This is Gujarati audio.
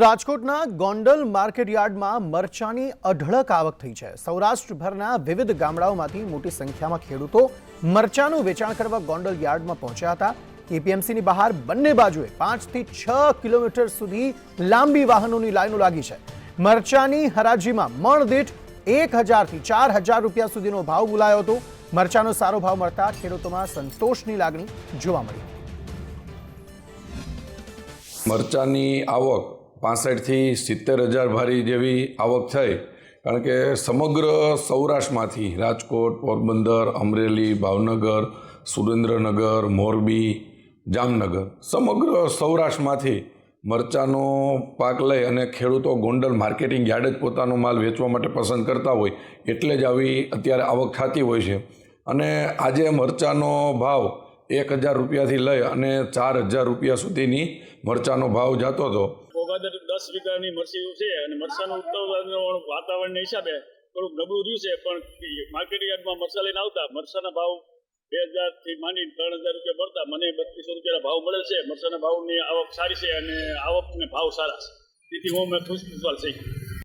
રાજકોટના ગોંડલ માર્કેટયાર્ડમાં મરચાની અઢળક આવક થઈ છે. સૌરાષ્ટ્રભરના વિવિધ ગામડાઓમાંથી મોટી સંખ્યામાં ખેડૂતો મરચાનું વેચાણ કરવા ગોંડલ યાર્ડમાં પહોંચ્યા હતા. કેપીએમસીની બહાર બંને બાજુએ પાંચથી છ કિલોમીટર સુધી લાંબી વાહનોની લાઈનો લાગી છે. મરચાની હરાજીમાં મણ દીઠ એક હજારથી ચાર હજાર રૂપિયા સુધીનો ભાવ બોલાયો હતો. મરચાનો સારો ભાવ મળતા ખેડૂતોમાં સંતોષની લાગણી જોવા મળી. મરચાની આવક પાસઠથી સિત્તેર હજાર ભારી જેવી આવક થઈ. કારણ કે સમગ્ર સૌરાષ્ટ્રમાંથી રાજકોટ, પોરબંદર, અમરેલી, ભાવનગર, સુરેન્દ્રનગર, મોરબી, જામનગર સમગ્ર સૌરાષ્ટ્રમાંથી મરચાંનો પાક લઈ અને ખેડૂતો ગોંડલ માર્કેટિંગ યાર્ડ જ પોતાનો માલ વેચવા માટે પસંદ કરતા હોય એટલે જ આવી અત્યારે આવક થતી હોય છે. અને આજે મરચાંનો ભાવ એક હજાર રૂપિયાથી લઈ અને ચાર હજાર રૂપિયા સુધીની મરચાંનો ભાવ જતો હતો. પોગાદર દસ વીઘાની મરસી છે અને મરસાનું ઉત્તર વાતાવરણના હિસાબે થોડુંક નબળું રહ્યું છે, પણ માર્કેટ યાર્ડમાં મરસા લઈને આવતા મરસાના ભાવ બે હજારથી માંડીને ત્રણ હજાર રૂપિયા મળતા, મને બત્રીસો રૂપિયાના ભાવ મળે છે મરસાના ભાવની આવક સારી છે અને આવકને ભાવ સારા છે. તેથી હું મેં ખુશ ખુશહાલ થઈ ગયો.